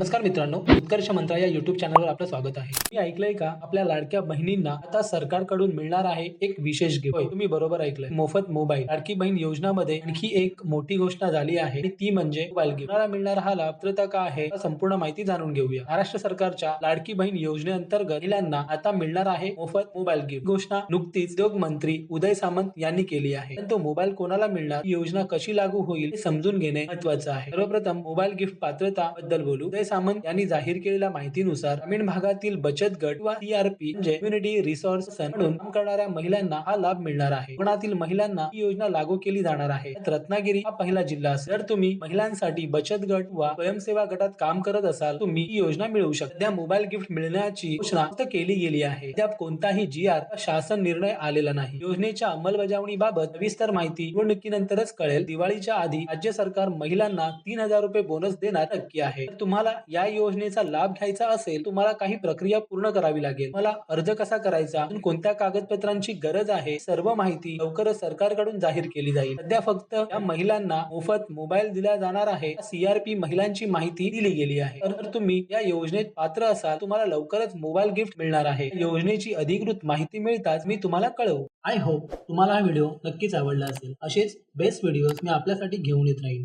नमस्कार मित्रांनो उत्कर्ष मंत्रा या युट्यूब चॅनलवर आपलं स्वागत आहे. मी ऐकलंय का? आपल्या लाडक्या बहिणींना आता सरकारकडून मिळणार आहे एक विशेष गिफ्ट तुम्ही बरोबर ऐकलंय. मोफत मोबाईल लाडकी बहीण योजनामध्ये आणखी एक मोठी घोषणा झाली आहे आणि ती म्हणजे मोबाईल गिफ्ट मिळणारा हा लाभ? का आहे? संपूर्ण माहिती जाणून घेऊया. महाराष्ट्र सरकारच्या लाडकी बहीण योजनेअंतर्गत महिलांना आता मिळणार आहे मोफत मोबाईल गिफ्ट घोषणा नुकतीच उद्योग मंत्री उदय सामंत यांनी केली आहे. परंतु तो मोबाईल कोणाला मिळणार? योजना कशी लागू होईल हे समजून घेणे महत्वाचं आहे. सर्वप्रथम मोबाईल गिफ्ट पात्रता बद्दल बोलू. उदय सामंत यांनी जाहीर केलेल्या माहितीनुसार ग्रामीण भागातील बचत गट वा सीआरपी म्हणजे कम्युनिटी रिसोर्स म्हणून काम करणाऱ्या महिलांना हा लाभ मिळणार आहे. कोकणातील महिलांना ही योजना लागू केली जाणार आहे. रत्नागिरी हा पहिला जिल्हा असेल. जर तुम्ही महिलांसाठी बचत गट वा स्वयंसेवा गटात काम करत असाल तुम्ही ही योजना मिळवू शकता. सध्या मोबाईल गिफ्ट मिळण्याची घोषणा केली गेली आहे. अद्याप कोणताही जी आर शासन निर्णय आलेला नाही. योजनेच्या अंमलबजावणीबाबत सविस्तर माहिती निवडणुकीनंतरच कळेल. दिवाळीच्या आधी राज्य सरकार महिलांना तीन हजार रुपये बोनस देणार नक्की आहे. तुम्हाला या योजनेचा लाभ घ्यायचा असेल तुम्हाला काही प्रक्रिया पूर्ण करावी लागेल. मला अर्ज कसा करायचा? कोणत्या कागदपत्रांची गरज आहे? सर्व माहिती लवकरच सरकारकडून जाहीर केली जाईल. सध्या फक्त या महिलांना मोफत मोबाईल दिला जाणार आहे. सीआरपी महिलांची माहिती दिली गेली आहे. तर तुम्ही या योजनेत पात्र असाल तुम्हाला लवकरच मोबाईल गिफ्ट मिळणार आहे. योजनेची अधिकृत माहिती मिळताच मी तुम्हाला कळवू. आय होप तुम्हाला हा व्हिडिओ नक्कीच आवडला असेल. असेच बेस्ट व्हिडिओज मी आपल्यासाठी घेऊन येत राहील